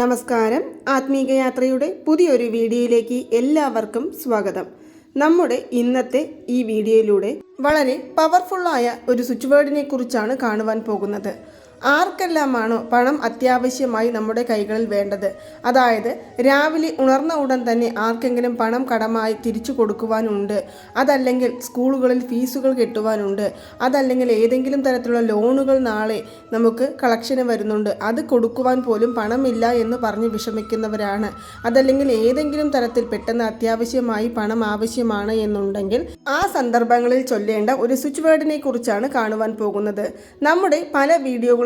നമസ്കാരം. ആത്മീക യാത്രയുടെ പുതിയൊരു വീഡിയോയിലേക്ക് എല്ലാവർക്കും സ്വാഗതം. നമ്മുടെ ഇന്നത്തെ ഈ വീഡിയോയിലൂടെ വളരെ പവർഫുള്ളായ ഒരു സ്വിച്ച് വേർഡിനെ കുറിച്ചാണ് കാണുവാൻ പോകുന്നത്. ആർക്കെല്ലാമാണോ പണം അത്യാവശ്യമായി നമ്മുടെ കൈകളിൽ വേണ്ടത്? അതായത് രാവിലെ ഉണർന്ന ഉടൻ തന്നെ ആർക്കെങ്കിലും പണം കടമായി തിരിച്ചു കൊടുക്കുവാനുണ്ട്. അതല്ലെങ്കിൽ സ്കൂളുകളിൽ ഫീസുകൾ കെട്ടുവാനുണ്ട്. അതല്ലെങ്കിൽ ഏതെങ്കിലും തരത്തിലുള്ള ലോണുകൾ നാളെ നമുക്ക് കളക്ഷന് വരുന്നുണ്ട്. അത് കൊടുക്കുവാൻ പോലും പണമില്ല എന്ന് പറഞ്ഞ് വിഷമിക്കുന്നവരാണ്. അതല്ലെങ്കിൽ ഏതെങ്കിലും തരത്തിൽ പെട്ടെന്ന് അത്യാവശ്യമായി പണം ആവശ്യമാണ് എന്നുണ്ടെങ്കിൽ ആ സന്ദർഭങ്ങളിൽ ചൊല്ലേണ്ട ഒരു സ്വിച്ച് വേർഡിനെ കുറിച്ചാണ് കാണുവാൻ പോകുന്നത്. നമ്മുടെ പല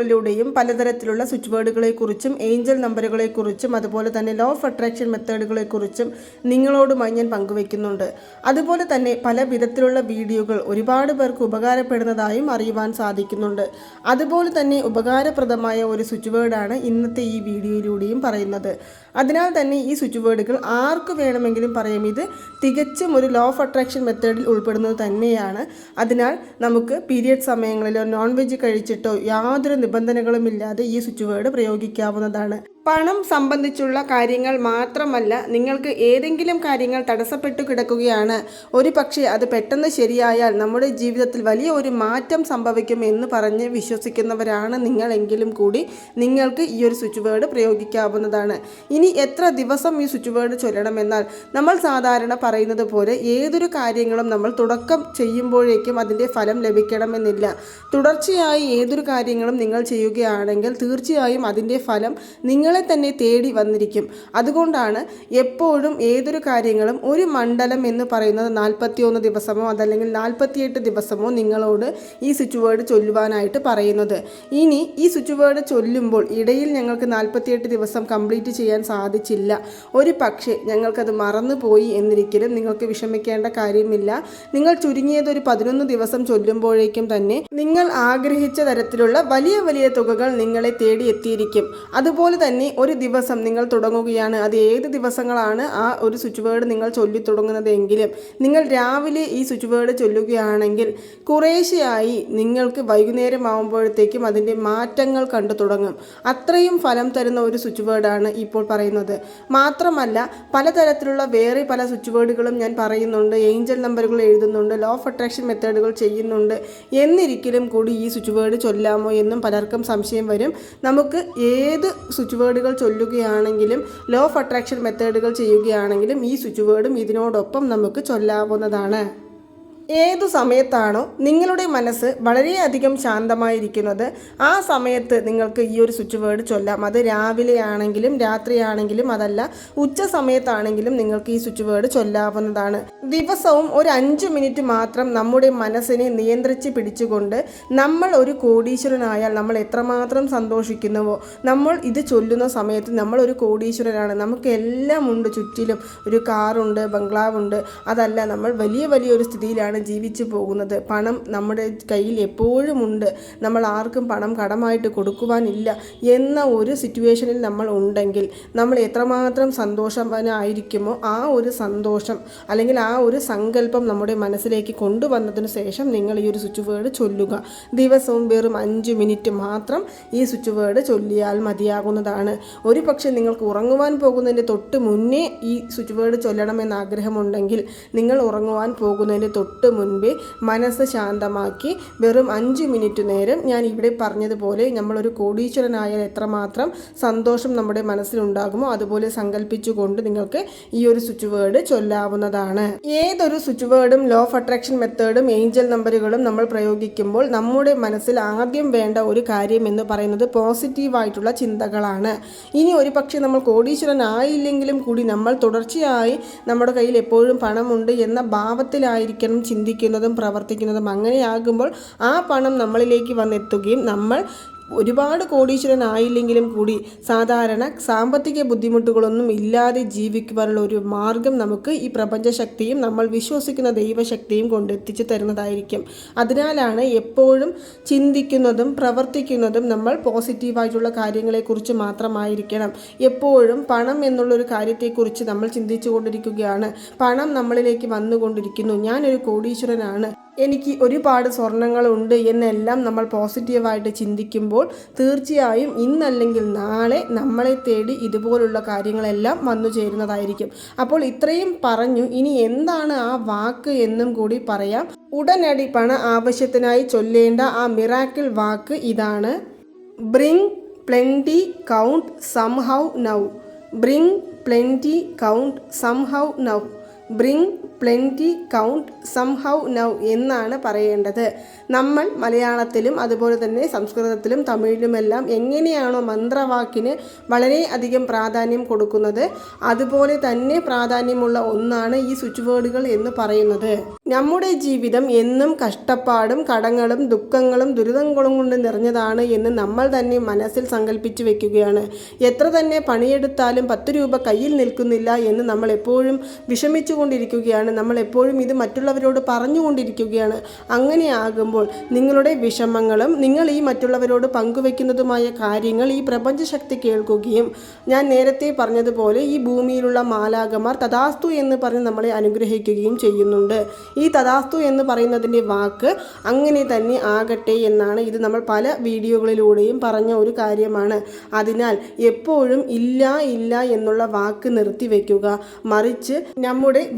വീഡിയോകളിലൂടെയും പലതരത്തിലുള്ള സ്വിച്ച് വേർഡുകളെ കുറിച്ചും ഏഞ്ചൽ നമ്പറുകളെക്കുറിച്ചും അതുപോലെ തന്നെ ലോ ഓഫ് അട്രാക്ഷൻ മെത്തേഡുകളെക്കുറിച്ചും നിങ്ങളോടുമായി ഞാൻ പങ്കുവെക്കുന്നുണ്ട് അതുപോലെ തന്നെ പല വിധത്തിലുള്ള വീഡിയോകൾ ഒരുപാട് പേർക്ക് ഉപകാരപ്പെടുന്നതായും അറിയുവാൻ സാധിക്കുന്നുണ്ട്. അതുപോലെ തന്നെ ഉപകാരപ്രദമായ ഒരു സ്വിച്ച് വേർഡാണ് ഇന്നത്തെ ഈ വീഡിയോയിലൂടെയും പറയുന്നത്. അതിനാൽ തന്നെ ഈ സ്വിച്ച് വേർഡുകൾ ആർക്ക് വേണമെങ്കിലും പറയാം. ഇത് തികച്ചും ഒരു ലോ ഓഫ് അട്രാക്ഷൻ മെത്തേഡിൽ ഉൾപ്പെടുന്നത് തന്നെയാണ്. അതിനാൽ നമുക്ക് പീരിയഡ് സമയങ്ങളിലോ നോൺ വെജ് കഴിച്ചിട്ടോ യാതൊരു നിബന്ധനകളുമില്ലാതെ ഈ സ്വിച്ച് വേർഡ് പ്രയോഗിക്കാവുന്നതാണ്. പണം സംബന്ധിച്ചുള്ള കാര്യങ്ങൾ മാത്രമല്ല നിങ്ങൾക്ക് ഏതെങ്കിലും കാര്യങ്ങൾ തടസ്സപ്പെട്ടു കിടക്കുകയാണ്. ഒരു പക്ഷേ അത് പെട്ടെന്ന് ശരിയായാൽ നമ്മുടെ ജീവിതത്തിൽ വലിയ ഒരു മാറ്റം സംഭവിക്കും എന്ന് പറഞ്ഞ് വിശ്വസിക്കുന്നവരാണ് നിങ്ങളെങ്കിലും കൂടി. നിങ്ങൾക്ക് ഈ ഒരു സ്വിച്ച് വേർഡ് പ്രയോഗിക്കാവുന്നതാണ്. ഇനി എത്ര ദിവസം ഈ സ്വിച്ച് വേർഡ് ചൊല്ലണമെന്നാൽ നമ്മൾ സാധാരണ പറയുന്നത് പോലെ ഏതൊരു കാര്യങ്ങളും നമ്മൾ തുടക്കം ചെയ്യുമ്പോഴേക്കും അതിന്റെ ഫലം ലഭിക്കണമെന്നില്ല. തുടർച്ചയായി ഏതൊരു കാര്യങ്ങളും നിങ്ങൾ ചെയ്യുകയാണെങ്കിൽ തീർച്ചയായും അതിന്റെ ഫലം നിങ്ങളെ തന്നെ തേടി വന്നിരിക്കും. അതുകൊണ്ടാണ് എപ്പോഴും ഏതൊരു കാര്യങ്ങളും ഒരു മണ്ഡലം എന്ന് പറയുന്നത് നാൽപ്പത്തിയൊന്ന് ദിവസമോ അതല്ലെങ്കിൽ നാൽപ്പത്തിയെട്ട് ദിവസമോ നിങ്ങളോട് ഈ സ്വിച്ച് വേർഡ് ചൊല്ലുവാനായിട്ട് പറയുന്നത്. ഇനി ഈ സ്വിച്ച് വേർഡ് ചൊല്ലുമ്പോൾ ഇടയിൽ ഞങ്ങൾക്ക് നാൽപ്പത്തിയെട്ട് ദിവസം കംപ്ലീറ്റ് ചെയ്യാൻ സാധിച്ചില്ല. ഒരു പക്ഷേ ഞങ്ങൾക്കത് മറന്നുപോയി എന്നിരിക്കലും നിങ്ങൾക്ക് വിഷമിക്കേണ്ട കാര്യമില്ല. നിങ്ങൾ ചുരുങ്ങിയത് ഒരു പതിനൊന്ന് ദിവസം ചൊല്ലുമ്പോഴേക്കും തന്നെ നിങ്ങൾ ആഗ്രഹിച്ച തരത്തിലുള്ള വലിയ വലിയ തുകകൾ നിങ്ങളെ തേടി എത്തിയിരിക്കും. അതുപോലെ തന്നെ ഒരു ദിവസം നിങ്ങൾ തുടങ്ങുകയാണ്. അത് ഏത് ദിവസങ്ങളാണ് ആ ഒരു സ്വിച്ച് വേർഡ് നിങ്ങൾ ചൊല്ലി തുടങ്ങുന്നത് എങ്കിലും നിങ്ങൾ രാവിലെ ഈ സ്വിച്ച് വേർഡ് ചൊല്ലുകയാണെങ്കിൽ കുറേശ്ശെയായി നിങ്ങൾക്ക് വൈകുന്നേരം ആകുമ്പോഴത്തേക്കും അതിന്റെ മാറ്റങ്ങൾ കണ്ടു തുടങ്ങും. അത്രയും ഫലം തരുന്ന ഒരു സ്വിച്ച് വേർഡാണ് ഇപ്പോൾ പറയുന്നത്. മാത്രമല്ല പലതരത്തിലുള്ള വേറെ പല സ്വിച്ച് വേർഡുകളും ഞാൻ പറയുന്നുണ്ട്. ഏഞ്ചൽ നമ്പറുകൾ എഴുതുന്നുണ്ട്. ലോ ഓഫ് അട്രാക്ഷൻ മെത്തേഡുകൾ ചെയ്യുന്നുണ്ട്. എന്നിരിക്കലും കൂടി ഈ സ്വിച്ച് വേർഡ് ചൊല്ലാമോ എന്നും പലർക്കും സംശയം വരും. നമുക്ക് ഏത് സ്വിച്ച് വേർഡുകൾ ചൊല്ലുകയാണെങ്കിലും ലോ ഓഫ് അട്രാക്ഷൻ മെത്തേഡുകൾ ചെയ്യുകയാണെങ്കിലും ഈ സ്വിച്ച് വേർഡും ഇതിനോടൊപ്പം നമുക്ക് ചൊല്ലാവുന്നതാണ്. ഏതു സമയത്താണോ നിങ്ങളുടെ മനസ്സ് വളരെയധികം ശാന്തമായിരിക്കുന്നത് ആ സമയത്ത് നിങ്ങൾക്ക് ഈ ഒരു സ്വിച്ച് വേർഡ് ചൊല്ലാം. അത് രാവിലെ ആണെങ്കിലും രാത്രിയാണെങ്കിലും അതല്ല ഉച്ച സമയത്താണെങ്കിലും നിങ്ങൾക്ക് ഈ സ്വിച്ച് വേർഡ് ചൊല്ലാവുന്നതാണ്. ദിവസവും ഒരു അഞ്ച് മിനിറ്റ് മാത്രം നമ്മുടെ മനസ്സിനെ നിയന്ത്രിച്ച് പിടിച്ചുകൊണ്ട് നമ്മൾ ഒരു കോടീശ്വരനായാൽ നമ്മൾ എത്രമാത്രം സന്തോഷിക്കുന്നുവോ നമ്മൾ ഇത് ചൊല്ലുന്ന സമയത്ത് നമ്മൾ ഒരു കോടീശ്വരനാണ്. നമുക്ക് എല്ലാം ഉണ്ട് ചുറ്റിലും. ഒരു കാറുണ്ട് ബംഗ്ലാവുണ്ട് അതല്ല നമ്മൾ വലിയ വലിയൊരു സ്ഥിതിയിലാണ് ജീവിച്ചു പോകുന്നത്. പണം നമ്മുടെ കയ്യിൽ എപ്പോഴും ഉണ്ട് നമ്മൾ ആർക്കും പണം കടമായിട്ട് കൊടുക്കുവാനില്ല എന്ന ഒരു സിറ്റുവേഷനിൽ നമ്മൾ ഉണ്ടെങ്കിൽ നമ്മൾ എത്രമാത്രം സന്തോഷവാനായിരിക്കുമോ ആ ഒരു സന്തോഷം അല്ലെങ്കിൽ ആ ഒരു സങ്കല്പം നമ്മുടെ മനസ്സിലേക്ക് കൊണ്ടുവന്നതിന് ശേഷം നിങ്ങൾ ഈ ഒരു സ്വിച്ച് വേർഡ് ചൊല്ലുക. ദിവസവും വെറും അഞ്ച് മിനിറ്റ് മാത്രം ഈ സ്വിച്ച് വേർഡ് ചൊല്ലിയാൽ മതിയാകുന്നതാണ്. ഒരു പക്ഷേ നിങ്ങൾക്ക് ഉറങ്ങുവാൻ പോകുന്നതിന്റെ തൊട്ട് മുന്നേ ഈ സ്വിച്ച് വേർഡ് ചൊല്ലണമെന്ന് ആഗ്രഹമുണ്ടെങ്കിൽ നിങ്ങൾ ഉറങ്ങുവാൻ പോകുന്നതിന്റെ തൊട്ട് മുൻപേ മനസ്സ് ശാന്തമാക്കി വെറും അഞ്ച് മിനിറ്റ് നേരം ഞാൻ ഇവിടെ പറഞ്ഞതുപോലെ നമ്മളൊരു കോടീശ്വരനായാൽ എത്രമാത്രം സന്തോഷം നമ്മുടെ മനസ്സിലുണ്ടാകുമോ അതുപോലെ സങ്കല്പിച്ചുകൊണ്ട് നിങ്ങൾക്ക് ഈ ഒരു സ്വിച്ച് വേർഡ് ചൊല്ലാവുന്നതാണ്. ഏതൊരു സ്വിച്ച് വേർഡും ലോ ഓഫ് അട്രാക്ഷൻ മെത്തേഡും ഏഞ്ചൽ നമ്പറുകളും നമ്മൾ പ്രയോഗിക്കുമ്പോൾ നമ്മുടെ മനസ്സിൽ ആദ്യം വേണ്ട ഒരു കാര്യം എന്ന് പറയുന്നത് പോസിറ്റീവായിട്ടുള്ള ചിന്തകളാണ്. ഇനി ഒരു പക്ഷേ നമ്മൾ കോടീശ്വരനായില്ലെങ്കിലും കൂടി നമ്മൾ തുടർച്ചയായി നമ്മുടെ കയ്യിൽ എപ്പോഴും പണമുണ്ട് എന്ന ഭാവത്തിലായിരിക്കണം ചിന്തിക്കുന്നതും പ്രവർത്തിക്കുന്നതും അങ്ങനെയാകുമ്പോൾ ആ പണം നമ്മളിലേക്ക് വന്നെത്തുകയും നമ്മൾ ഒരുപാട് കോടീശ്വരനായില്ലെങ്കിലും കൂടി സാധാരണ സാമ്പത്തിക ബുദ്ധിമുട്ടുകളൊന്നും ഇല്ലാതെ ജീവിക്കുവാനുള്ള ഒരു മാർഗം നമുക്ക് ഈ പ്രപഞ്ചശക്തിയും നമ്മൾ വിശ്വസിക്കുന്ന ദൈവശക്തിയും കൊണ്ട് എത്തിച്ചു തരുന്നതായിരിക്കും. അതിനാലാണ് എപ്പോഴും ചിന്തിക്കുന്നതും പ്രവർത്തിക്കുന്നതും നമ്മൾ പോസിറ്റീവായിട്ടുള്ള കാര്യങ്ങളെക്കുറിച്ച് മാത്രമായിരിക്കണം. എപ്പോഴും പണം എന്നുള്ളൊരു കാര്യത്തെക്കുറിച്ച് നമ്മൾ ചിന്തിച്ചു കൊണ്ടിരിക്കുകയാണ് പണം നമ്മളിലേക്ക് വന്നുകൊണ്ടിരിക്കുന്നു. ഞാനൊരു കോടീശ്വരനാണ്. എനിക്ക് ഒരുപാട് സ്വർണങ്ങളുണ്ട് എന്നെല്ലാം നമ്മൾ പോസിറ്റീവായിട്ട് ചിന്തിക്കുമ്പോൾ തീർച്ചയായും ഇന്നല്ലെങ്കിൽ നാളെ നമ്മളെ തേടി ഇതുപോലുള്ള കാര്യങ്ങളെല്ലാം വന്നു ചേരുന്നതായിരിക്കും. അപ്പോൾ ഇത്രയും പറഞ്ഞു. ഇനി എന്താണ് ആ വാക്ക് എന്നും കൂടി പറയാം. ഉടനടി പണ ആവശ്യത്തിനായി ചൊല്ലേണ്ട ആ മിറാക്കിൾ വാക്ക് ഇതാണ്. Bring plenty count somehow now bring plenty count somehow now bring plenty count somehow now എന്നാണ് പറയേണ്ടത്. നമ്മൾ മലയാളത്തിലും അതുപോലെ തന്നെ സംസ്കൃതത്തിലും തമിഴിലുമെല്ലാം എങ്ങനെയാണോ മന്ത്രവാക്കിന് വളരെയധികം പ്രാധാന്യം കൊടുക്കുന്നത് അതുപോലെ തന്നെ പ്രാധാന്യമുള്ള ഒന്നാണ് ഈ സ്വിച്ച് വേർഡുകൾ എന്ന് പറയുന്നത്. നമ്മുടെ ജീവിതം എന്നും കഷ്ടപ്പാടും കടങ്ങളും ദുഃഖങ്ങളും ദുരിതങ്ങളും കൊണ്ട് നിറഞ്ഞതാണ് എന്ന് നമ്മൾ തന്നെ മനസ്സിൽ സങ്കല്പിച്ചു വെക്കുകയാണ്. എത്ര തന്നെ പണിയെടുത്താലും പത്ത് രൂപ കയ്യിൽ നിൽക്കുന്നില്ല എന്ന് നമ്മൾ എപ്പോഴും വിഷമിച്ചുകൊണ്ടിരിക്കുകയാണ്. നമ്മൾ എപ്പോഴും ഇത് മറ്റുള്ളവരോട് പറഞ്ഞുകൊണ്ടിരിക്കുകയാണ്. അങ്ങനെയാകുമ്പോൾ നിങ്ങളുടെ വിഷമങ്ങളും നിങ്ങൾ ഈ മറ്റുള്ളവരോട് പങ്കുവെക്കുന്നതുമായ കാര്യങ്ങൾ ഈ പ്രപഞ്ചശക്തി കേൾക്കുകയും ഞാൻ നേരത്തെ പറഞ്ഞതുപോലെ ഈ ഭൂമിയിലുള്ള മാലാകമാർ തഥാസ്തു എന്ന് പറഞ്ഞ് നമ്മളെ അനുഗ്രഹിക്കുകയും ചെയ്യുന്നുണ്ട്. ഈ തഥാസ്തു എന്ന് പറയുന്നതിന്റെ വാക്ക് അങ്ങനെ തന്നെ ആകട്ടെ എന്നാണ് ഇത് നമ്മൾ പല വീഡിയോകളിലൂടെയും പറഞ്ഞ ഒരു കാര്യമാണ്. അതിനാൽ എപ്പോഴും ഇല്ല ഇല്ല എന്നുള്ള വാക്ക് നിർത്തിവെക്കുക. മറിച്ച് നമ്മുടെ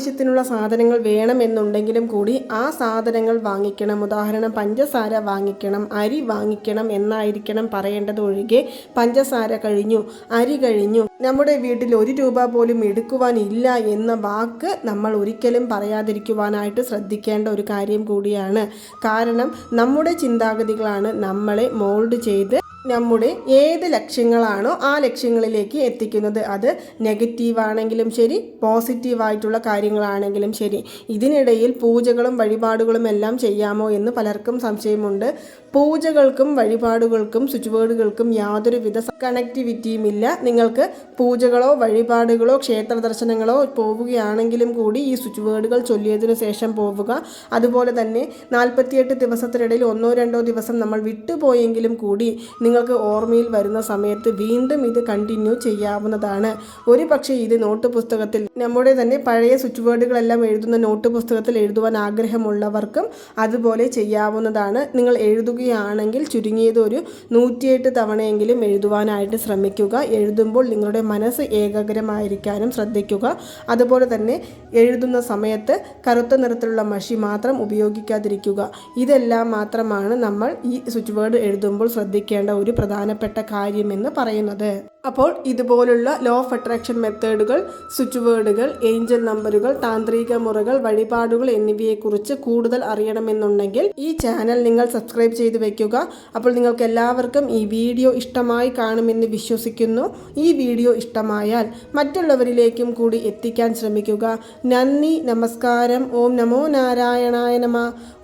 വീട്ടാവശ്യത്തിനുള്ള സാധനങ്ങൾ വേണമെന്നുണ്ടെങ്കിലും കൂടി ആ സാധനങ്ങൾ വാങ്ങിക്കണം. ഉദാഹരണം പഞ്ചസാര വാങ്ങിക്കണം അരി വാങ്ങിക്കണം എന്നായിരിക്കണം പറയേണ്ടത് ഒഴികെ പഞ്ചസാര കഴിഞ്ഞു അരി കഴിഞ്ഞു. നമ്മുടെ വീട്ടിൽ ഒരു രൂപ പോലും എടുക്കുവാനില്ല എന്ന വാക്ക് നമ്മൾ ഒരിക്കലും പറയാതിരിക്കുവാനായിട്ട് ശ്രദ്ധിക്കേണ്ട ഒരു കാര്യം കൂടിയാണ്. കാരണം നമ്മുടെ ചിന്താഗതികളാണ് നമ്മളെ മോൾഡ് ചെയ്ത് നമ്മുടെ ഏത് ലക്ഷ്യങ്ങളാണോ ആ ലക്ഷ്യങ്ങളിലേക്ക് എത്തിക്കുന്നത്. അത് നെഗറ്റീവ് ആണെങ്കിലും ശരി പോസിറ്റീവായിട്ടുള്ള കാര്യങ്ങളാണെങ്കിലും ശരി. ഇതിനിടയിൽ പൂജകളും വഴിപാടുകളും എല്ലാം ചെയ്യാമോ എന്ന് പലർക്കും സംശയമുണ്ട്. പൂജകൾക്കും വഴിപാടുകൾക്കും സ്വിച്ച് ബോർഡുകൾക്കും യാതൊരുവിധ കണക്ടിവിറ്റിയും ഇല്ല. നിങ്ങൾക്ക് പൂജകളോ വഴിപാടുകളോ ക്ഷേത്ര ദർശനങ്ങളോ പോവുകയാണെങ്കിലും കൂടി ഈ സ്വിച്ച് ബോർഡുകൾ ചൊല്ലിയതിനു ശേഷം പോവുക. അതുപോലെ തന്നെ നാൽപ്പത്തിയെട്ട് ദിവസത്തിനിടയിൽ ഒന്നോ രണ്ടോ ദിവസം നമ്മൾ വിട്ടുപോയെങ്കിലും കൂടി നിങ്ങൾക്ക് ഓർമ്മയിൽ വരുന്ന സമയത്ത് വീണ്ടും ഇത് കണ്ടിന്യൂ ചെയ്യാവുന്നതാണ്. ഒരു പക്ഷേ ഇത് നോട്ട് പുസ്തകത്തിൽ നമ്മുടെ തന്നെ പഴയ സ്വിച്ച് വേർഡുകളെല്ലാം എഴുതുന്ന നോട്ട് പുസ്തകത്തിൽ എഴുതുവാൻ ആഗ്രഹമുള്ളവർക്കും അതുപോലെ ചെയ്യാവുന്നതാണ്. നിങ്ങൾ എഴുതുകയാണെങ്കിൽ ചുരുങ്ങിയത് ഒരു നൂറ്റിയെട്ട് തവണയെങ്കിലും എഴുതുവാനായിട്ട് ശ്രമിക്കുക. എഴുതുമ്പോൾ നിങ്ങളുടെ മനസ്സ് ഏകാഗ്രമായിരിക്കാനും ശ്രദ്ധിക്കുക. അതുപോലെ തന്നെ എഴുതുന്ന സമയത്ത് കറുത്ത നിറത്തിലുള്ള മഷി മാത്രം ഉപയോഗിക്കാതിരിക്കുക. ഇതെല്ലാം മാത്രമാണ് നമ്മൾ ഈ സ്വിച്ച് വേർഡ് എഴുതുമ്പോൾ ശ്രദ്ധിക്കേണ്ട ഒരു പ്രധാനപ്പെട്ട കാര്യമെന്ന് പറയുന്നത്. അപ്പോൾ ഇതുപോലുള്ള ലോ ഓഫ് അട്രാക്ഷൻ മെത്തേഡുകൾ സ്വിച്ച് വേർഡുകൾ ഏഞ്ചൽ നമ്പറുകൾ താന്ത്രിക മുറകൾ വഴിപാടുകൾ എന്നിവയെക്കുറിച്ച് കൂടുതൽ അറിയണമെന്നുണ്ടെങ്കിൽ ഈ ചാനൽ നിങ്ങൾ സബ്സ്ക്രൈബ് ചെയ്ത് വെക്കുക. അപ്പോൾ നിങ്ങൾക്ക് എല്ലാവർക്കും ഈ വീഡിയോ ഇഷ്ടമായി കാണുമെന്ന് വിശ്വസിക്കുന്നു. ഈ വീഡിയോ ഇഷ്ടമായാൽ മറ്റുള്ളവരിലേക്കും കൂടി എത്തിക്കാൻ ശ്രമിക്കുക. നന്ദി നമസ്കാരം. ഓം നമോ നാരായണായ നമ.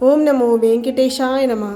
ഓം നമോ വെങ്കിട്ടേശായ നമ.